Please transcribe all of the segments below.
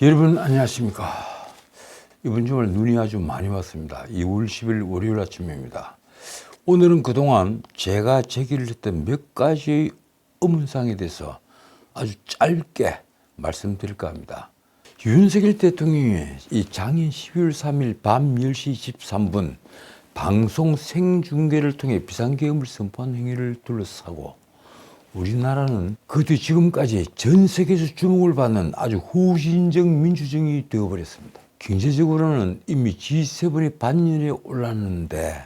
여러분 안녕하십니까. 이번 주말 눈이 아주 많이 왔습니다. 2월 10일 월요일 아침입니다. 오늘은 그동안 제가 제기를 했던 몇 가지 의문사항에 대해서 아주 짧게 말씀드릴까 합니다. 윤석열 대통령이 이 장인 12월 3일 밤 10시 23분 방송 생중계를 통해 비상계엄을 선포한 행위를 둘러싸고 우리나라는 그뒤 지금까지 전 세계에서 주목을 받는 아주 후진적 민주정이 되어버렸습니다. 경제적으로는 이미 G7의 반열에 올랐는데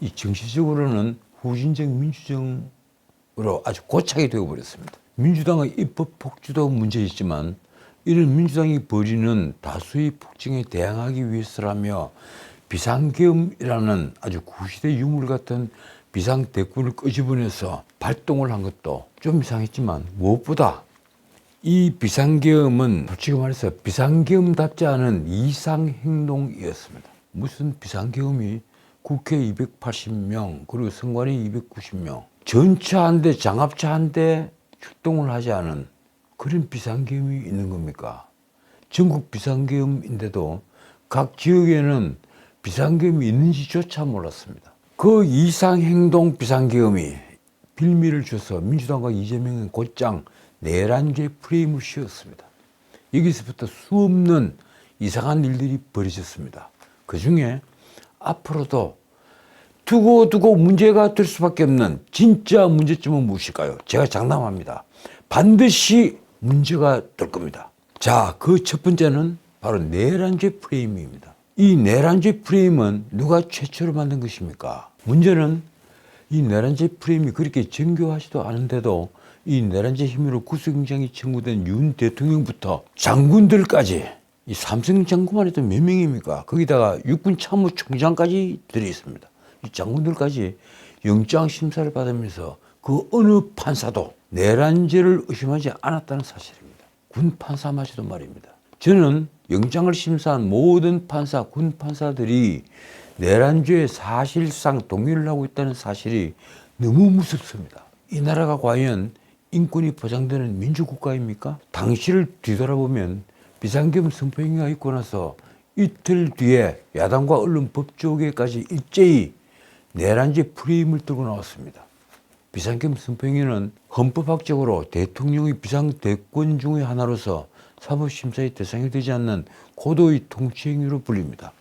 이 정치적으로는 후진적 민주정으로 아주 고착이 되어버렸습니다. 민주당의 입법 폭주도 문제있지만 이런 민주당이 벌이는 다수의 폭정에 대항하기 위해서라며 비상계엄이라는 아주 구시대 유물 같은 비상대군을 끄집어내서 발동을 한 것도 좀 이상했지만 무엇보다 이 비상계엄은 솔직히 말해서 비상계엄답지 않은 이상행동이었습니다. 무슨 비상계엄이 국회 280명 그리고 선관위 290명 전차 한 대 장갑차 한 대 출동을 하지 않은 그런 비상계엄이 있는 겁니까? 전국 비상계엄인데도 각 지역에는 비상계엄이 있는지조차 몰랐습니다. 그 이상행동 비상계엄이 빌미를 줘서 민주당과 이재명은 곧장 내란죄 프레임을 씌웠습니다. 여기서부터 수없는 이상한 일들이 벌어졌습니다. 그 중에 앞으로도 두고 두고 문제가 될 수밖에 없는 진짜 문제점은 무엇일까요? 제가 장담합니다. 반드시 문제가 될 겁니다. 자, 그 첫 번째는 바로 내란죄 프레임입니다. 이 내란죄 프레임은 누가 최초로 만든 것입니까? 문제는 이 내란죄 프레임이 그렇게 정교하지도 않은데도 이 내란죄 혐의로 구속영장이 청구된 윤 대통령부터 장군들까지 이 삼성 장군만 해도 몇 명입니까? 거기다가 육군 참모총장까지 들어있습니다. 이 장군들까지 영장 심사를 받으면서 그 어느 판사도 내란죄를 의심하지 않았다는 사실입니다. 군 판사마저도 말입니다. 저는 영장을 심사한 모든 판사, 군 판사들이 내란죄에 사실상 동의를 하고 있다는 사실이 너무 무섭습니다. 이 나라가 과연 인권이 보장되는 민주국가입니까? 당시를 뒤돌아보면 비상계엄 선포행위가 있고 나서 이틀 뒤에 야당과 언론 법조계까지 일제히 내란죄 프레임을 들고 나왔습니다. 비상계엄 선포행위는 헌법학적으로 대통령의 비상대권 중의 하나로서 사법심사의 대상이 되지 않는 고도의 통치행위로 불립니다.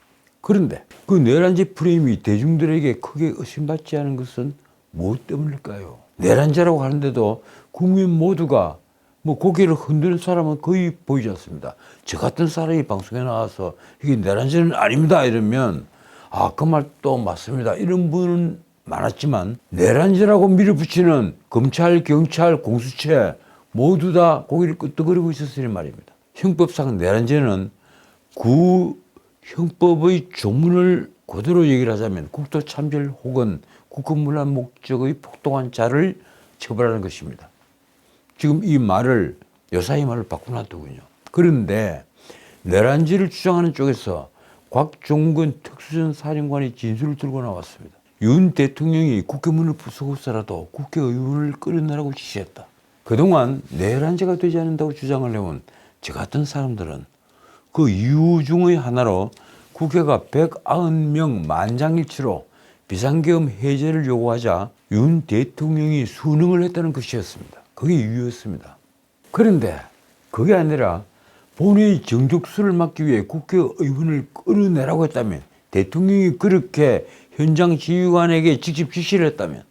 그런데 그 내란죄 프레임이 대중들에게 크게 의심받지 않은 것은 무엇 때문일까요? 내란죄라고 하는데도 국민 모두가 뭐 고개를 흔드는 사람은 거의 보이지 않습니다. 저 같은 사람이 방송에 나와서 이게 내란죄는 아닙니다 이러면 아 그 말 또 맞습니다 이런 분은 많았지만 내란죄라고 밀어붙이는 검찰, 경찰, 공수처 모두 다 고개를 끄덕거리고 있었으니 말입니다. 형법상 내란죄는 구 형법의 조문을 그대로 얘기를 하자면 국토 참별 혹은 국가문란 목적의 폭동한 자를 처벌하는 것입니다. 지금 이 말을 여사의 말을 바꿔놨더군요. 그런데 내란죄를 주장하는 쪽에서 곽종근 특수전 사령관의 진술을 들고 나왔습니다. 윤 대통령이 국회문을 부수고서라도 국회의원을 끌어내라고 지시했다. 그동안 내란죄가 되지 않는다고 주장을 해온 저 같은 사람들은 그 이유 중의 하나로 국회가 190명 만장일치로 비상계엄 해제를 요구하자 윤 대통령이 순응을 했다는 것이었습니다. 그게 이유였습니다. 그런데 그게 아니라 본회의 정족수를 막기 위해 국회의원을 끌어내라고 했다면 대통령이 그렇게 현장 지휘관에게 직접 지시를 했다면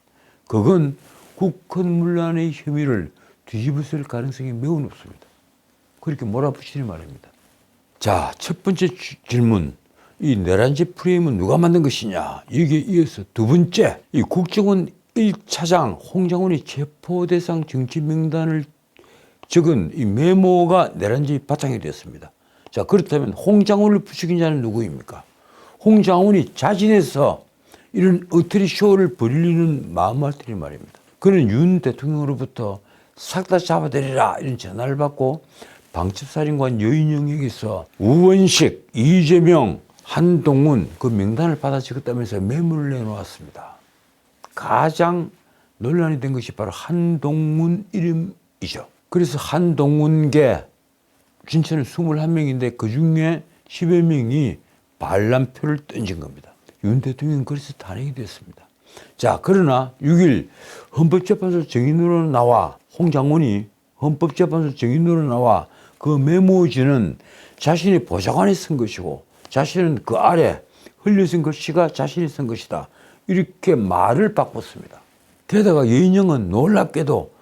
그건 국헌문란의 혐의를 뒤집었을 가능성이 매우 높습니다. 그렇게 몰아붙이니 말입니다. 자, 첫 번째 주- 질문. 이 내란죄 프레임은 누가 만든 것이냐? 여기에 이어서 두 번째, 이 국정원 1차장 홍장훈이 체포 대상 정치 명단을 적은 이 메모가 내란죄의 바탕이 되었습니다. 자, 그렇다면 홍장훈을 부추긴 자는 누구입니까? 홍장훈이 자진해서 이런 어트리 쇼를 벌이는 마음을 테니 말입니다. 그는 윤 대통령으로부터 싹 다 잡아들이라 이런 전화를 받고 방첩사령관 여인영에게서 우원식, 이재명, 한동훈 그 명단을 받아 적었다면서 메모를 내놓았습니다. 가장 논란이 된 것이 바로 한동훈 이름이죠. 그래서 한동훈계 진체는 21명인데 그 중에 10여 명이 반란표를 던진 겁니다. 윤 대통령은 그래서 탄핵이 됐습니다. 자, 그러나 6일 헌법재판소 정인으로 나와 홍 장관이 헌법재판소 정인으로 나와 그 메모지는 자신이 보좌관이 쓴 것이고 자신은 그 아래 흘려쓴 글씨가 자신이 쓴 것이다. 이렇게 말을 바꿨습니다. 게다가 예인영은 놀랍게도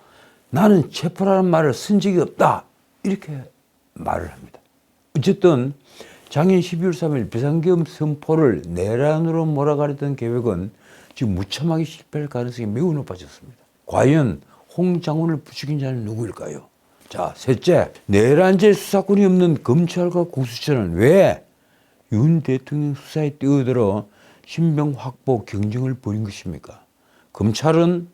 나는 체포라는 말을 쓴 적이 없다. 이렇게 말을 합니다. 어쨌든 작년 12월 3일 비상계엄 선포를 내란으로 몰아가려던 계획은 지금 무참하게 실패할 가능성이 매우 높아졌습니다. 과연 홍 장군을 부추긴 자는 누구일까요? 자, 셋째, 내란죄 수사권이 없는 검찰과 공수처는 왜 윤 대통령 수사에 뛰어들어 신병 확보 경쟁을 벌인 것입니까? 검찰은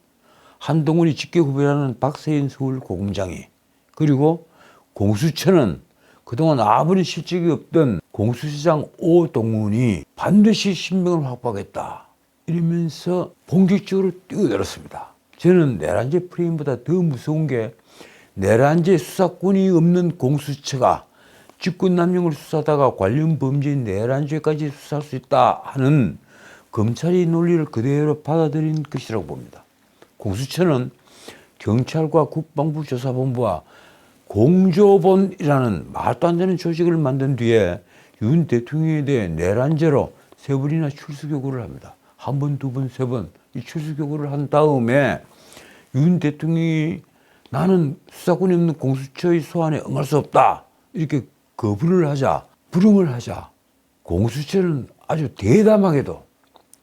한동훈이 직계 후배라는 박세인 서울 고검장이 그리고 공수처는 그동안 아무리 실적이 없던 공수처장 오동훈이 반드시 신병을 확보하겠다 이러면서 본격적으로 뛰어들었습니다. 저는 내란죄 프레임보다 더 무서운 게 내란죄 수사권이 없는 공수처가 직권남용을 수사하다가 관련 범죄인 내란죄까지 수사할 수 있다 하는 검찰의 논리를 그대로 받아들인 것이라고 봅니다. 공수처는 경찰과 국방부 조사본부와 공조본이라는 말도 안 되는 조직을 만든 뒤에 윤 대통령에 대해 내란죄로 세 번이나 출석 요구를 합니다. 한 번, 두 번, 세 번 이 출석 요구를 한 다음에 윤 대통령이 나는 수사권이 없는 공수처의 소환에 응할 수 없다 이렇게 거부를 하자 불응을 하자 공수처는 아주 대담하게도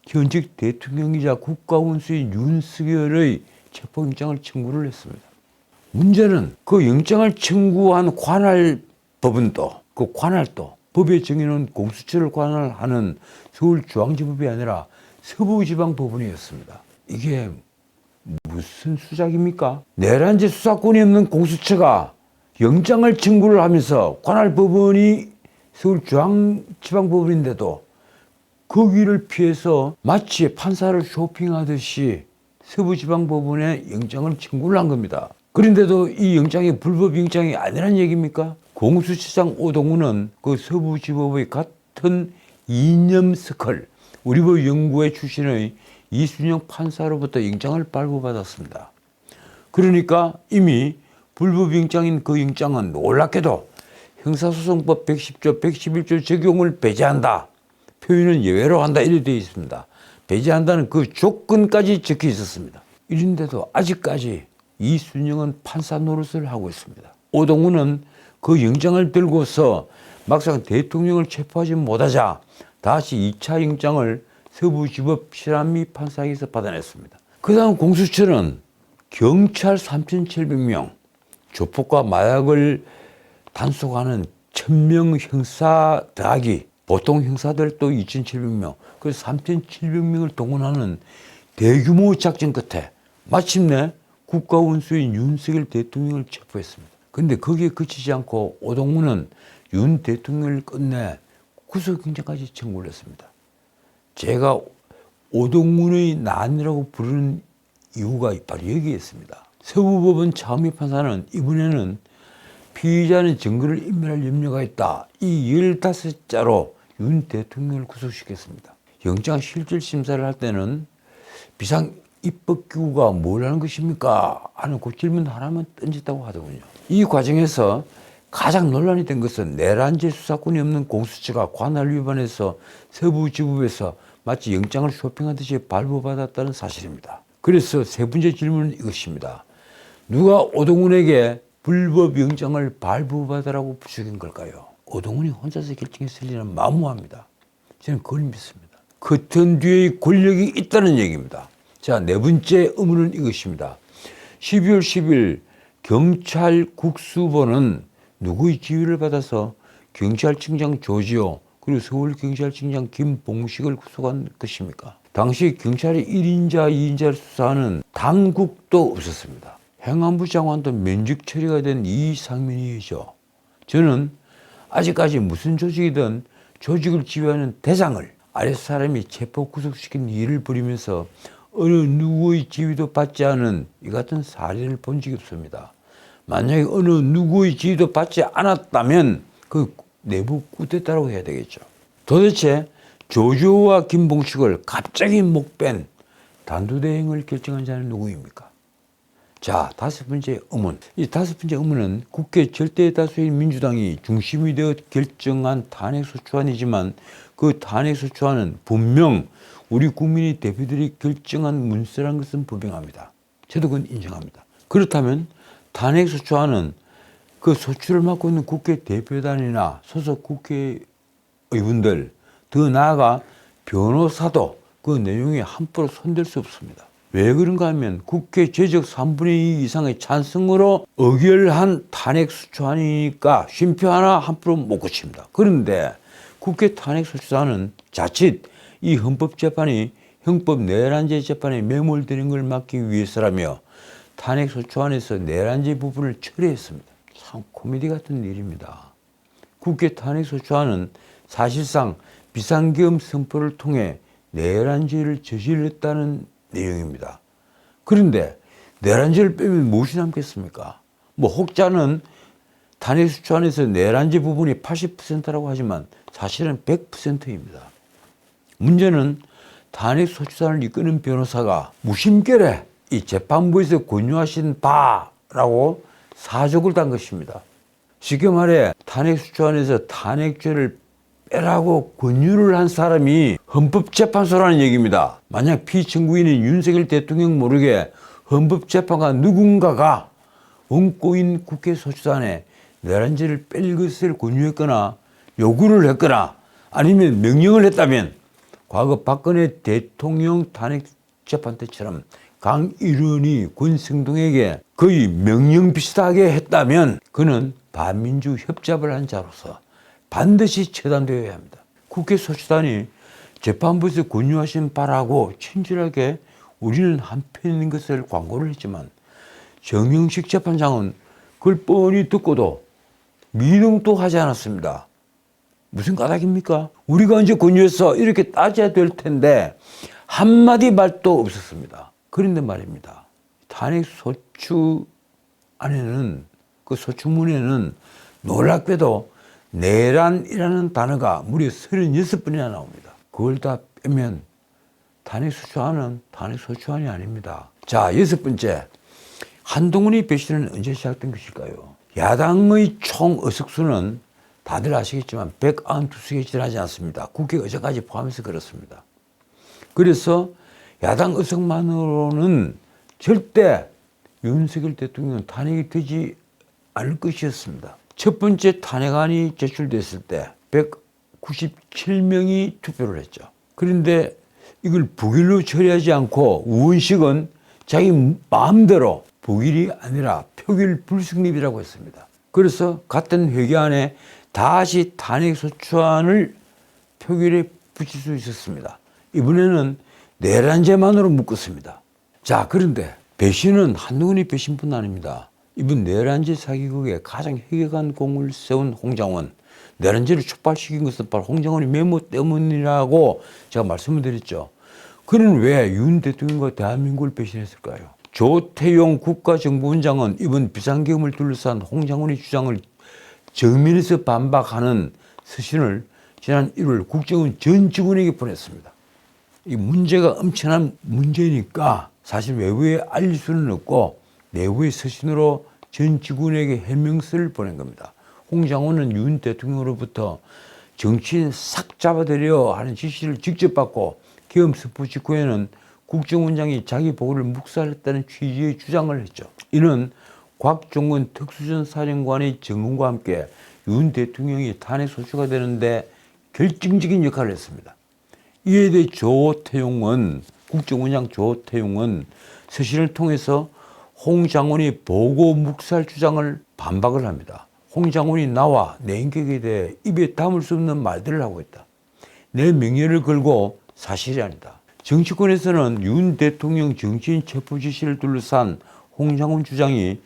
현직 대통령이자 국가원수인 윤석열의 체포영장을 청구를 했습니다. 문제는 그 영장을 청구한 관할 법원도 그 관할도 법에 정해놓은 공수처를 관할하는 서울중앙지법이 아니라 서부지방법원이었습니다. 이게 무슨 수작입니까? 내란죄 수사권이 없는 공수처가 영장을 청구를 하면서 관할 법원이 서울중앙지방법원인데도 그 길을 피해서 마치 판사를 쇼핑하듯이 서부지방법원에 영장을 청구를 한 겁니다. 그런데도 이 영장이 불법 영장이 아니란 얘기입니까? 공수처장 오동훈은 그 서부지법의 같은 이념 스컬 우리법 연구회 출신의 이순영 판사로부터 영장을 발부받았습니다. 그러니까 이미 불법 영장인 그 영장은 놀랍게도 형사소송법 110조, 111조 적용을 배제한다. 표현은 예외로 한다. 이렇게 되어 있습니다. 배제한다는 그 조건까지 적혀 있었습니다. 이런데도 아직까지 이순영은 판사 노릇을 하고 있습니다. 오동훈은 그 영장을 들고서 막상 대통령을 체포하지 못하자 다시 2차 영장을 서부지법 실한미 판사에게서 받아냈습니다. 그 다음 공수처는 경찰 3,700명, 조폭과 마약을 단속하는 1,000명 형사 더하기 보통 형사들 또 2,700명, 그래서 3,700명을 동원하는 대규모 작전 끝에 마침내 국가원수인 윤석열 대통령을 체포했습니다. 근데 거기에 그치지 않고 오동훈은 윤 대통령을 끝내 구속영장까지 청구를 했습니다. 제가 오동훈의 난이라고 부르는 이유가 바로 여기에 있습니다. 서부법원 차은미 판사는 이번에는 피의자는 증거를 인멸할 염려가 있다. 이 15자로 윤 대통령을 구속시켰습니다. 영장 실질 심사를 할 때는 비상 입법기구가 뭘 하는 것입니까? 하는 그 질문 하나만 던졌다고 하더군요. 이 과정에서 가장 논란이 된 것은 내란죄 수사권이 없는 공수처가 관할 위반해서 서부지법에서 마치 영장을 쇼핑하듯이 발부받았다는 사실입니다. 그래서 세 번째 질문은 이것입니다. 누가 오동훈에게 불법 영장을 발부받으라고 부추긴 걸까요? 오동훈이 혼자서 결정했을 리는 만무합니다. 저는 그걸 믿습니다. 커튼 뒤에 권력이 있다는 얘기입니다. 자, 네 번째 의문은 이것입니다. 12월 10일 경찰 국수본은 누구의 지휘를 받아서 경찰청장 조지호 그리고 서울경찰청장 김봉식을 구속한 것입니까? 당시 경찰이 1인자, 2인자를 수사하는 당국도 없었습니다. 행안부 장관도 면직 처리가 된 이상민이죠. 저는 아직까지 무슨 조직이든 조직을 지휘하는 대장을 아랫 사람이 체포 구속시킨 일을 벌이면서 어느 누구의 지휘도 받지 않은 이 같은 사례를 본 적이 없습니다. 만약에 어느 누구의 지휘도 받지 않았다면 그 내부 꾸데타라고 해야 되겠죠. 도대체 조조와 김봉식을 갑자기 목뺀 단두대행을 결정한 자는 누구입니까? 자, 다섯 번째 의문. 이 다섯 번째 의문은 국회 절대 다수인 민주당이 중심이 되어 결정한 탄핵소추안이지만 그 탄핵소추안은 분명 우리 국민의 대표들이 결정한 문서란 것은 분명합니다. 저도 그건 인정합니다. 그렇다면 탄핵소추안은 그 소추를 맡고 있는 국회 대표단이나 소속 국회의원들 더 나아가 변호사도 그 내용에 함부로 손댈 수 없습니다. 왜 그런가 하면 국회 제적 3분의 2 이상의 찬성으로 의결한 탄핵소추안이니까 쉼표 하나 함부로 못 고칩니다. 그런데 국회 탄핵소추안은 자칫 이 헌법재판이 형법 내란제 재판에 매몰되는 걸 막기 위해서라며 탄핵소추안에서 내란제 부분을 처리했습니다. 참 코미디 같은 일입니다. 국회 탄핵소추안은 사실상 비상계엄 선포를 통해 내란죄를 저질렀다는 내용입니다. 그런데 내란죄를 빼면 무엇이 남겠습니까? 뭐 혹자는 탄핵소추안에서 내란죄 부분이 80%라고 하지만 사실은 100%입니다. 문제는 탄핵소추안을 이끄는 변호사가 무심결에 이 재판부에서 권유하신 바라고 사족을 단 것입니다. 쉽게 말해 탄핵소추안에서 탄핵죄를 빼라고 권유를 한 사람이 헌법재판소라는 얘기입니다. 만약 피청구인인 윤석열 대통령 모르게 헌법재판관 누군가가 원고인 국회 소추안에 내란죄를 뺄 것을 권유했거나 요구를 했거나 아니면 명령을 했다면 과거 박근혜 대통령 탄핵 재판 때처럼 강일원이 권성동에게 거의 명령 비슷하게 했다면 그는 반민주 협잡을 한 자로서 반드시 처단되어야 합니다. 국회 소추단이 재판부에서 권유하신 바라고 친절하게 우리는 한편인 것을 광고를 했지만 정영식 재판장은 그걸 뻔히 듣고도 미등도 하지 않았습니다. 무슨 까닭입니까? 우리가 언제 권유해서 이렇게 따져야 될 텐데 한마디 말도 없었습니다. 그런데 말입니다. 탄핵 소추 안에는 그 소추문에는 놀랍게도 내란이라는 단어가 무려 36번이나 나옵니다. 그걸 다 빼면 탄핵 소추안은 탄핵 소추안이 아닙니다. 자, 여섯 번째. 한동훈이 배신은 언제 시작된 것일까요? 야당의 총 의석수는 다들 아시겠지만 192석에 지나지 않습니다. 국회 의장까지 포함해서 그렇습니다. 그래서 야당 의석만으로는 절대 윤석열 대통령은 탄핵이 되지 않을 것이었습니다. 첫 번째 탄핵안이 제출됐을 때 197명이 투표를 했죠. 그런데 이걸 부결로 처리하지 않고 우원식은 자기 마음대로 부결이 아니라 표결 불승립이라고 했습니다. 그래서 같은 회기 안에 다시 탄핵 소추안을 표결에 붙일 수 있었습니다. 이번에는 내란죄만으로 묶었습니다. 자, 그런데 배신은 한동훈이 배신뿐 아닙니다. 이번 내란죄 사기극에 가장 해격한 공을 세운 홍장원. 내란죄를 촉발시킨 것은 바로 홍장원이 메모 때문이라고 제가 말씀을 드렸죠. 그는 왜 윤 대통령과 대한민국을 배신했을까요? 조태용 국가정보원장은 이번 비상계엄을 둘러싼 홍장원의 주장을 정면에서 반박하는 서신을 지난 1월 국정원 전 직원에게 보냈습니다. 이 문제가 엄청난 문제니까 사실 외부에 알릴 수는 없고 내부의 서신으로 전 직원에게 해명서를 보낸 겁니다. 홍 장원은 윤 대통령으로부터 정치인 싹 잡아들여 하는 지시를 직접 받고 계엄 선포 직후에는 국정원장이 자기 보고를 묵살했다는 취지의 주장을 했죠. 이는 곽종근 특수전 사령관의 증언과 함께 윤 대통령이 탄핵 소추가 되는데 결정적인 역할을 했습니다. 이에 대해 조태용은 국정원장 조태용은 서신을 통해서 홍 장원이 보고 묵살 주장을 반박을 합니다. 홍 장원이 나와 내 인격에 대해 입에 담을 수 없는 말들을 하고 있다. 내 명예를 걸고 사실이 아니다. 정치권에서는 윤 대통령 정치인 체포 지시를 둘러싼 홍 장원 주장이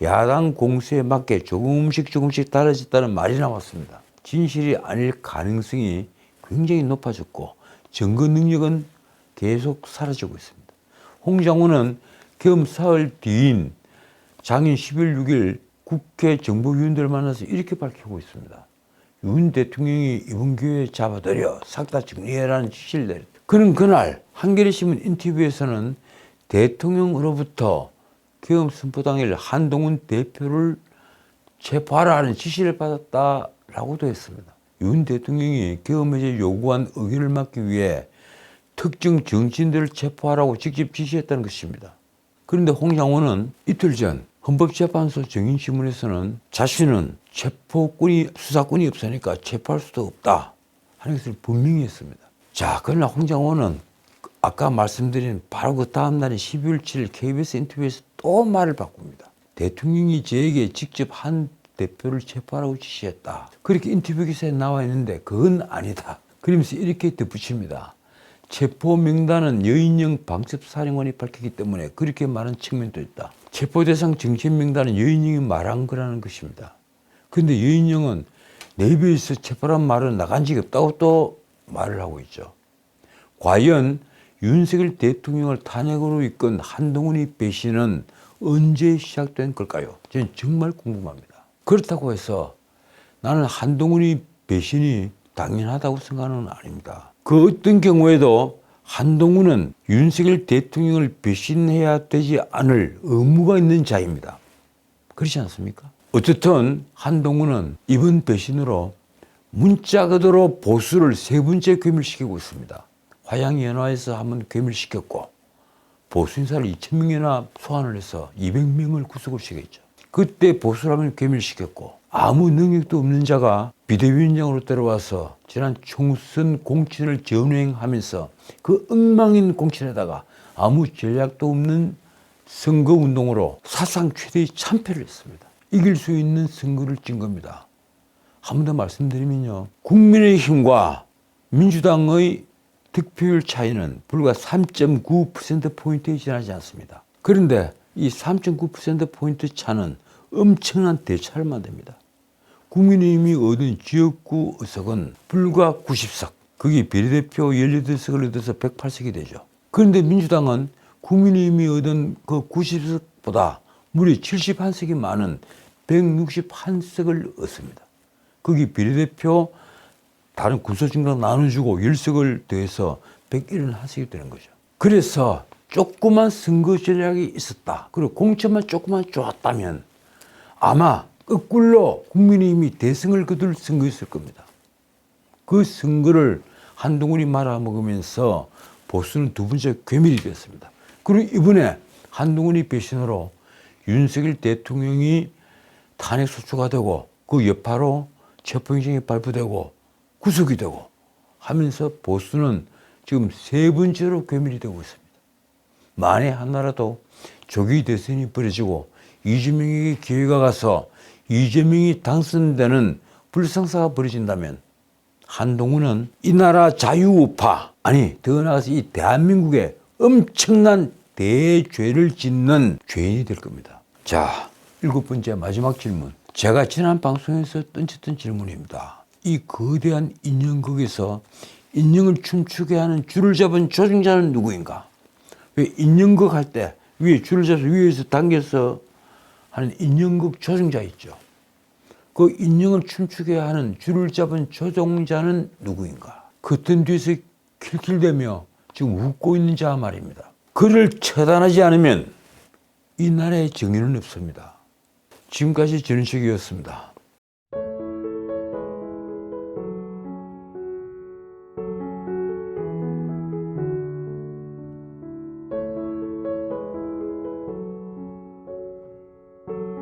야당 공세에 맞게 조금씩 조금씩 달라졌다는 말이 나왔습니다. 진실이 아닐 가능성이 굉장히 높아졌고 증거 능력은 계속 사라지고 있습니다. 홍 장원은 겸 사흘 뒤인 장인 10일 6일 국회 정보위원들을 만나서 이렇게 밝히고 있습니다. 윤 대통령이 이번 기회에 잡아들여 싹 다 정리해라는 지시를 내렸다. 그는 그날 한겨레신문 인터뷰에서는 대통령으로부터 계엄 선포 당일 한동훈 대표를 체포하라는 지시를 받았다라고도 했습니다. 윤 대통령이 계엄 해제 요구한 의견을 막기 위해 특정 정치인들을 체포하라고 직접 지시했다는 것입니다. 그런데 홍 장원은 이틀 전 헌법재판소 정인신문에서는 자신은 체포권이 수사권이 없으니까 체포할 수도 없다 하는 것을 분명히 했습니다. 자, 그러나 홍 장원은 아까 말씀드린 바로 그 다음 날인 12월 7일 KBS 인터뷰에서 또 말을 바꿉니다. 대통령이 저에게 직접 한 대표를 체포하라고 지시했다. 그렇게 인터뷰 기사에 나와 있는데 그건 아니다. 그러면서 이렇게 덧붙입니다. 체포 명단은 여인영 방첩사령관이 밝히기 때문에 그렇게 말한 측면도 있다. 체포 대상 정치인 명단은 여인영이 말한 거라는 것입니다. 그런데 여인영은 내부에서 체포란 말은 나간 적이 없다고 또 말을 하고 있죠. 과연 윤석열 대통령을 탄핵으로 이끈 한동훈의 배신은 언제 시작된 걸까요? 저는 정말 궁금합니다. 그렇다고 해서 나는 한동훈의 배신이 당연하다고 생각하는 건 아닙니다. 그 어떤 경우에도 한동훈은 윤석열 대통령을 배신해야 되지 않을 의무가 있는 자입니다. 그렇지 않습니까? 어쨌든 한동훈은 이번 배신으로 문자 그대로 보수를 세 번째 괴멸시키고 있습니다. 화양연화에서 한번 괴멸시켰고 보수 인사를 2천 명이나 소환을 해서 200명을 구속을 시켰죠. 그때 보수라면 괴멸시켰고 아무 능력도 없는 자가 비대위원장으로 들어와서 지난 총선 공천을 전횡하면서 그 엉망인 공천에다가 아무 전략도 없는 선거 운동으로 사상 최대의 참패를 했습니다. 이길 수 있는 선거를 찐 겁니다. 한 번 더 말씀드리면요. 국민의힘과 민주당의 득표율 차이는 불과 3.9%포인트에 지나지 않습니다. 그런데 이 3.9%포인트 차는 엄청난 대차를 만듭니다. 국민의힘이 얻은 지역구 의석은 불과 90석, 그게 비례대표 18석을 얻어서 108석이 되죠. 그런데 민주당은 국민의힘이 얻은 그 90석보다 무려 71석이 많은 161석을 얻습니다. 거기 비례대표 다른 군소중간 나눠주고 10석을 더해서 101석이 되는 거죠. 그래서 조그만 선거 전략이 있었다. 그리고 공천만 조그만 좋았다면 아마 거꾸로 국민의힘이 대승을 거둘 선거였을 겁니다. 그 선거를 한동훈이 말아먹으면서 보수는 두 번째 괴밀이 됐습니다. 그리고 이번에 한동훈이 배신으로 윤석열 대통령이 탄핵 소추가 되고 그 여파로 체포영장이 발부되고 구속이 되고 하면서 보수는 지금 세 번째로 괴밀이 되고 있습니다. 만에 하나라도 조기 대선이 벌어지고 이재명에게 기회가 가서 이재명이 당선되는 불상사가 벌어진다면 한동훈은 이 나라 자유우파 아니 더 나아가서 이 대한민국에 엄청난 대죄를 짓는 죄인이 될 겁니다. 자 일곱 번째 마지막 질문. 제가 지난 방송에서 던졌던 질문입니다. 이 거대한 인형극에서 인형을 춤추게 하는 줄을 잡은 조종자는 누구인가? 왜 인형극 할 때 위에 줄을 잡아서 위에서 당겨서 하는 인형극 조종자 있죠. 그 인형을 춤추게 하는 줄을 잡은 조종자는 누구인가? 그땐 뒤에서 킬킬대며 지금 웃고 있는 자 말입니다. 그를 처단하지 않으면 이 나라의 정의는 없습니다. 지금까지 전식이었습니다.